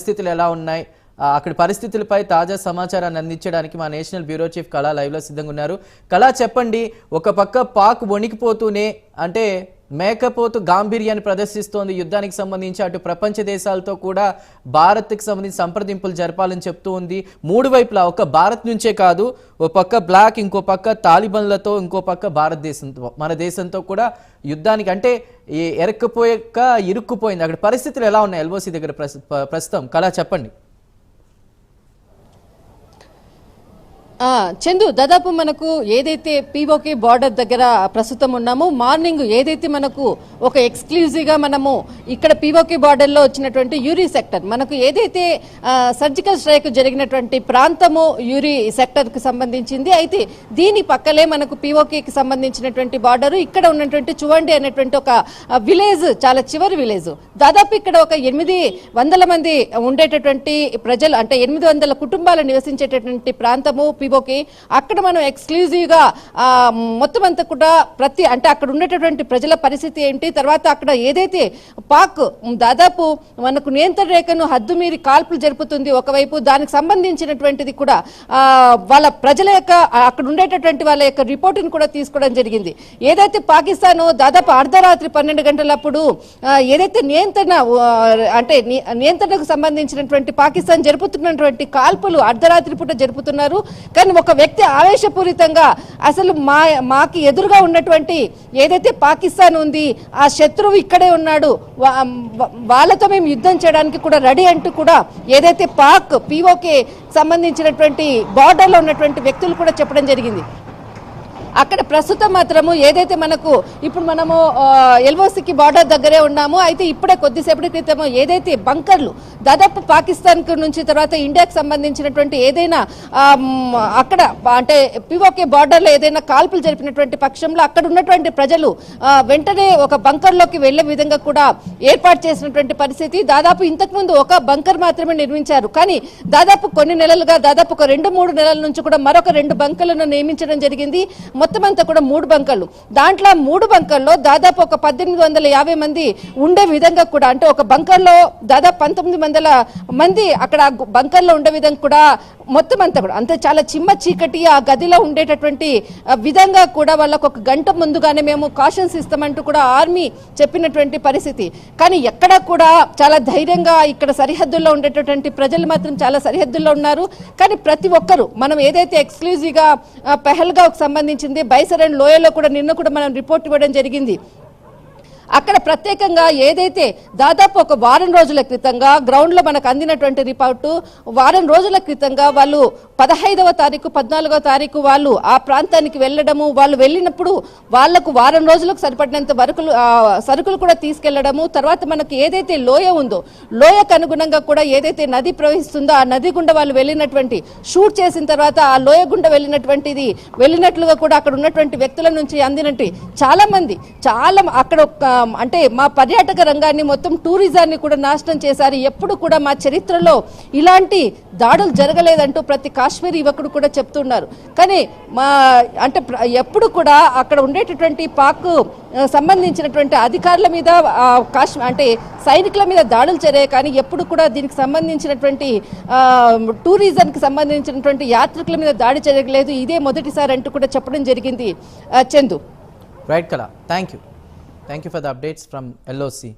పరిస్థితులు ఎలా ఉన్నాయి? అక్కడి పరిస్థితులపై తాజా సమాచారాన్ని అందించడానికి మా నేషనల్ బ్యూరో చీఫ్ కళా లైవ్లో సిద్ధంగా ఉన్నారు. కళా చెప్పండి ఒక పక్క పాక్ వణికిపోతూనే అంటే మేకపోతు గాంభీర్యాన్ని ప్రదర్శిస్తోంది. యుద్ధానికి సంబంధించి అటు ప్రపంచ దేశాలతో కూడా భారత్కి సంబంధించి సంప్రదింపులు జరపాలని చెప్తూ ఉంది. మూడు వైపులా ఒక భారత్ నుంచే కాదు ఓ పక్క బ్లాక్ ఇంకో పక్క తాలిబన్లతో ఇంకో పక్క భారతదేశంతో మన దేశంతో కూడా యుద్ధానికి అంటే ఈ ఎరక్కపోయాక ఇరుక్కుపోయింది. అక్కడ పరిస్థితులు ఎలా ఉన్నాయి? ఎల్ఓసి దగ్గర ప్ర- ప్రస్తుతం కళా చెప్పండి. చందు దాదాపు మనకు ఏదైతే పీఓకే బార్డర్ దగ్గర ప్రస్తుతం ఉన్నామో మార్నింగ్ ఏదైతే మనకు ఒక ఎక్స్క్లూజివ్గా మనము ఇక్కడ పీఓకే బార్డర్లో వచ్చినటువంటి యూరి సెక్టర్ మనకు ఏదైతే సర్జికల్ స్ట్రైక్ జరిగినటువంటి ప్రాంతము యూరి సెక్టర్కి సంబంధించింది అయితే దీని పక్కలే మనకు పీఓకేకి సంబంధించినటువంటి బార్డర్ ఇక్కడ ఉన్నటువంటి చువండి అనేటువంటి ఒక విలేజ్ చాలా చివరి విలేజ్ దాదాపు ఇక్కడ ఒక ఎనిమిది వందల మంది ఉండేటటువంటి ప్రజలు అంటే ఎనిమిది వందల కుటుంబాలు నివసించేటటువంటి ప్రాంతము పిబోకి అక్కడ మనం ఎక్స్క్లూజివ్గా మొత్తం అంతా కూడా ప్రతి అంటే అక్కడ ఉండేటటువంటి ప్రజల పరిస్థితి ఏంటి? తర్వాత అక్కడ ఏదైతే పాక్ దాదాపు మనకు నియంత్రణ రేఖను హద్దు మీరి కాల్పులు జరుపుతుంది ఒకవైపు దానికి సంబంధించినటువంటిది కూడా వాళ్ళ ప్రజల యొక్క అక్కడ ఉండేటటువంటి వాళ్ళ యొక్క రిపోర్టును కూడా తీసుకోవడం జరిగింది. ఏదైతే పాకిస్తాన్ దాదాపు అర్ధరాత్రి పన్నెండు గంటలప్పుడు ఏదైతే నియంత్రణ అంటే నియంత్రణకు సంబంధించినటువంటి పాకిస్తాన్ జరుపుతున్నటువంటి కాల్పులు అర్ధరాత్రి పూట జరుపుతున్నారు. కానీ ఒక వ్యక్తి ఆవేశపూరితంగా అసలు మా మాకి ఎదురుగా ఉన్నటువంటి ఏదైతే పాకిస్తాన్ ఉంది ఆ శత్రువు ఇక్కడే ఉన్నాడు వాళ్ళతో మేము యుద్ధం చేయడానికి కూడా రెడీ అంటూ కూడా ఏదైతే పాక్ పీఓకే సంబంధించినటువంటి బార్డర్లో ఉన్నటువంటి వ్యక్తులు కూడా చెప్పడం జరిగింది. అక్కడ ప్రస్తుతం మాత్రము ఏదైతే మనకు ఇప్పుడు మనము ఎల్ఓసికి బార్డర్ దగ్గరే ఉన్నాము అయితే ఇప్పుడే కొద్దిసేపటి క్రితము ఏదైతే బంకర్లు దాదాపు పాకిస్తాన్ నుంచి తర్వాత ఇండియాకి సంబంధించినటువంటి ఏదైనా అక్కడ అంటే పిఓకే బార్డర్లో ఏదైనా కాల్పులు జరిపినటువంటి పక్షంలో అక్కడ ఉన్నటువంటి ప్రజలు వెంటనే ఒక బంకర్లోకి వెళ్ళే విధంగా కూడా ఏర్పాటు చేసినటువంటి పరిస్థితి. దాదాపు ఇంతకుముందు ఒక బంకర్ మాత్రమే నిర్మించారు. కానీ దాదాపు కొన్ని నెలలుగా దాదాపు ఒక రెండు మూడు నెలల నుంచి కూడా మరొక రెండు బంకర్లను నియమించడం జరిగింది. మొత్తం అంతా కూడా మూడు బంకర్లు. దాంట్లో మూడు బంకర్లో దాదాపు ఒక పద్దెనిమిది వందల యాభై మంది ఉండే విధంగా కూడా అంటే ఒక బంకర్లో దాదాపు పంతొమ్మిది వందల మంది అక్కడ బంకర్లో ఉండే విధంగా కూడా మొత్తం అంతా కూడా. అంతే చాలా చిమ్మ చీకటి ఆ గదిలో ఉండేటటువంటి విధంగా కూడా వాళ్ళకు ఒక గంట ముందుగానే మేము కాషన్స్ ఇస్తామంటూ కూడా ఆర్మీ చెప్పినటువంటి పరిస్థితి. కానీ ఎక్కడ కూడా చాలా ధైర్యంగా ఇక్కడ సరిహద్దుల్లో ఉండేటటువంటి ప్రజలు మాత్రం చాలా సరిహద్దుల్లో ఉన్నారు. కానీ ప్రతి ఒక్కరు మనం ఏదైతే ఎక్స్క్లూజివ్గా పెహల్గాకు సంబంధించింది బైసరన్ లోయలో కూడా నిన్న కూడా మనం రిపోర్ట్ ఇవ్వడం జరిగింది. అక్కడ ప్రత్యేకంగా ఏదైతే దాదాపు ఒక వారం రోజుల క్రితంగా గ్రౌండ్లో మనకు అందినటువంటి రిపోర్టు వారం రోజుల క్రితంగా వాళ్ళు పదహైదవ తారీఖు పద్నాలుగవ తారీఖు వాళ్ళు ఆ ప్రాంతానికి వెళ్ళడము వాళ్ళు వెళ్ళినప్పుడు వాళ్ళకు వారం రోజులకు సరిపడినంత వరకులు సరుకులు కూడా తీసుకెళ్ళడము తర్వాత మనకు ఏదైతే లోయ ఉందో లోయకు అనుగుణంగా కూడా ఏదైతే నది ప్రవహిస్తుందో ఆ నది గుండా వాళ్ళు వెళ్ళినటువంటి షూట్ చేసిన తర్వాత ఆ లోయ గుండా వెళ్ళినటువంటిది వెళ్ళినట్లుగా కూడా అక్కడ ఉన్నటువంటి వ్యక్తుల నుంచి అందినట్టు చాలా మంది చాలా అక్కడ ఒక, అంటే మా పర్యాటక రంగాన్ని మొత్తం టూరిజాన్ని కూడా నాశనం చేశారు. ఎప్పుడు కూడా మా చరిత్రలో ఇలాంటి దాడులు జరగలేదంటూ ప్రతి కాశ్మీర్ యువకుడు కూడా చెప్తున్నారు. కానీ మా అంటే ఎప్పుడు కూడా అక్కడ ఉండేటటువంటి పాక్ సంబంధించినటువంటి అధికారుల మీద కాశ్మీర్ అంటే సైనికుల మీద దాడులు జరిగాయి. కానీ ఎప్పుడు కూడా దీనికి సంబంధించినటువంటి టూరిజంకి సంబంధించినటువంటి యాత్రికుల మీద దాడి జరగలేదు. ఇదే మొదటిసారి అంటూ కూడా చెప్పడం జరిగింది Chandu. Right Kala thank you thank you for the updates from LOC